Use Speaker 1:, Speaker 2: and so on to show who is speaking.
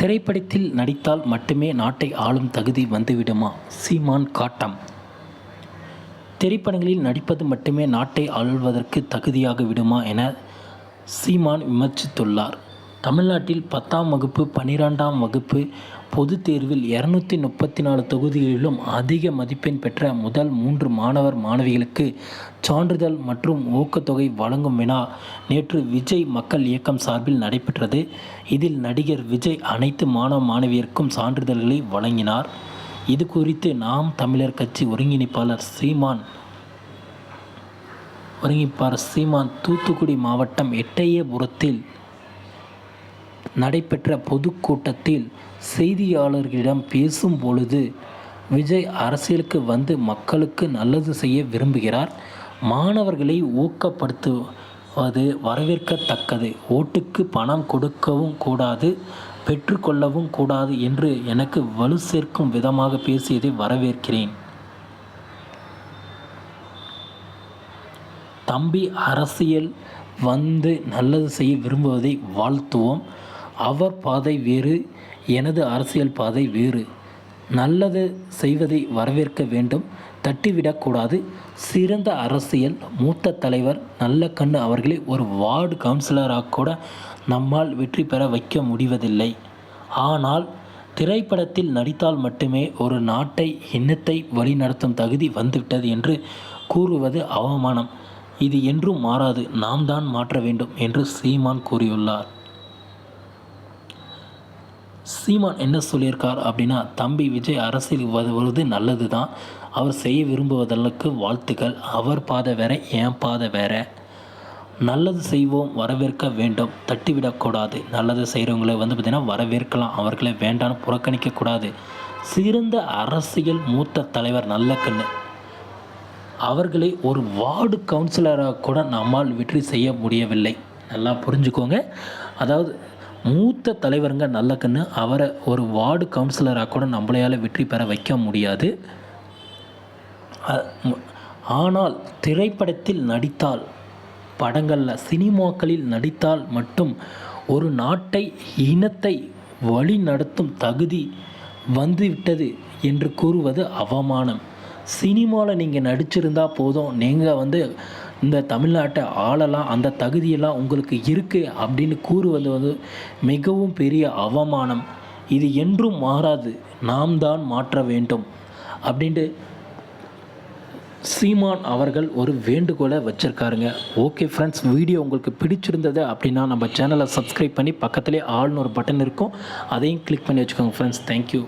Speaker 1: திரைப்படத்தில் நடித்தால் மட்டுமே நாட்டை ஆளும் தகுதி வந்துவிடுமா? சீமான் காட்டம். திரைப்படங்களில் நடிப்பது மட்டுமே நாட்டை ஆள்வதற்கு தகுதியாக விடுமா என சீமான் விமர்சித்துள்ளார். தமிழ்நாட்டில் பத்தாம் வகுப்பு பன்னிரெண்டாம் வகுப்பு பொதுத் தேர்வில் இரநூத்தி முப்பத்தி நாலு தொகுதிகளிலும் அதிக மதிப்பெண் பெற்ற முதல் மூன்று மாணவர் மாணவிகளுக்கு சான்றிதழ் மற்றும் ஊக்கத்தொகை வழங்கும் விழா நேற்று விஜய் மக்கள் இயக்கம் சார்பில் நடைபெற்றது. இதில் நடிகர் விஜய் அனைத்து மாணவ மாணவியருக்கும் சான்றிதழ்களை வழங்கினார். இது குறித்து நாம் தமிழர் கட்சி ஒருங்கிணைப்பாளர் சீமான் ஒருங்கிணைப்பாளர் சீமான் தூத்துக்குடி மாவட்டம் எட்டயபுரத்தில் நடைபெற்ற பொதுக்கூட்டத்தில் செய்தியாளர்களிடம் பேசும் பொழுது விஜய் அரசியலுக்கு வந்து மக்களுக்கு நல்லது செய்ய விரும்புகிறார். மாணவர்களை ஊக்கப்படுத்துவது வரவேற்கத்தக்கது. ஓட்டுக்கு பணம் கொடுக்கவும் கூடாது பெற்றுக்கொள்ளவும் கூடாது என்று எனக்கு வலு சேர்க்கும் விதமாக பேசியதை வரவேற்கிறேன். தம்பி அரசியல் வந்து நல்லது செய்ய விரும்புவதை வாழ்த்துவோம். அவர் பாதை வேறு எனது அரசியல் பாதை வேறு. நல்லது செய்வதை வரவேற்க வேண்டும் தட்டிவிடக்கூடாது சிறந்த அரசியல் மூத்த தலைவர் நல்ல கண்ணு அவர்களை ஒரு வார்டு கவுன்சிலராக கூட நம்மால் வெற்றி பெற வைக்க முடிவதில்லை. ஆனால் திரைப்படத்தில் நடித்தால் மட்டுமே ஒரு நாட்டை எண்ணத்தை வழிநடத்தும் தகுதி வந்துவிட்டது என்று கூறுவது அவமானம். இது என்றும் மாறாது நாம் தான் மாற்ற வேண்டும் என்று சீமான் கூறியுள்ளார். சீமான் என்ன சொல்லியிருக்கார் அப்படின்னா தம்பி விஜய் அரசியல் வருவது நல்லது தான் அவர் செய்ய விரும்புவதற்கு வாழ்த்துக்கள். அவர் பாதை வேற என் பாதை வேற. நல்லது செய்வோம் வரவேற்க வேண்டும். தட்டிவிடக்கூடாது நல்லது செய்கிறவங்களை வந்து பார்த்திங்கன்னா வரவேற்கலாம். அவர்களை வேண்டான்னு புறக்கணிக்கக்கூடாது சிறந்த அரசியல் மூத்த தலைவர் நல்ல கண்ணு. அவர்களை ஒரு வார்டு கவுன்சிலராக கூட நம்மால் வெற்றி செய்ய முடியவில்லை. நல்லா புரிஞ்சுக்கோங்க. அதாவது மூத்த தலைவருங்க நல்ல கண்ணு அவரை ஒரு வார்டு கவுன்சிலராக கூட நம்மளையால் வெற்றி பெற வைக்க முடியாது. ஆனால் திரைப்படத்தில் நடித்தால் படங்களில் சினிமாக்களில் நடித்தால் மட்டும் ஒரு நாட்டை இனத்தை வழி நடத்தும் தகுதி வந்துவிட்டது என்று கூறுவது அவமானம். சினிமாவில் நீங்கள் நடிச்சிருந்தால் போதும். நீங்கள் வந்து இந்த தமிழ்நாட்டை ஆளலாம் அந்த தகுதியெல்லாம் உங்களுக்கு இருக்குது அப்படின்னு கூறுவது வந்து மிகவும் பெரிய அவமானம். இது என்றும் மாறாது நாம் தான் மாற்ற வேண்டும் அப்படின்ட்டு சீமான் அவர்கள் ஒரு வேண்டுகோளை வச்சுருக்காருங்க. ஓகே ஃப்ரெண்ட்ஸ் வீடியோ உங்களுக்கு பிடிச்சிருந்தது அப்படின்னா நம்ம சேனலை சப்ஸ்கிரைப் பண்ணி பக்கத்துலேயே ஆள்னு ஒரு பட்டன் இருக்கும். அதையும் கிளிக் பண்ணி வச்சுக்கோங்க ஃப்ரெண்ட்ஸ் தேங்க்யூ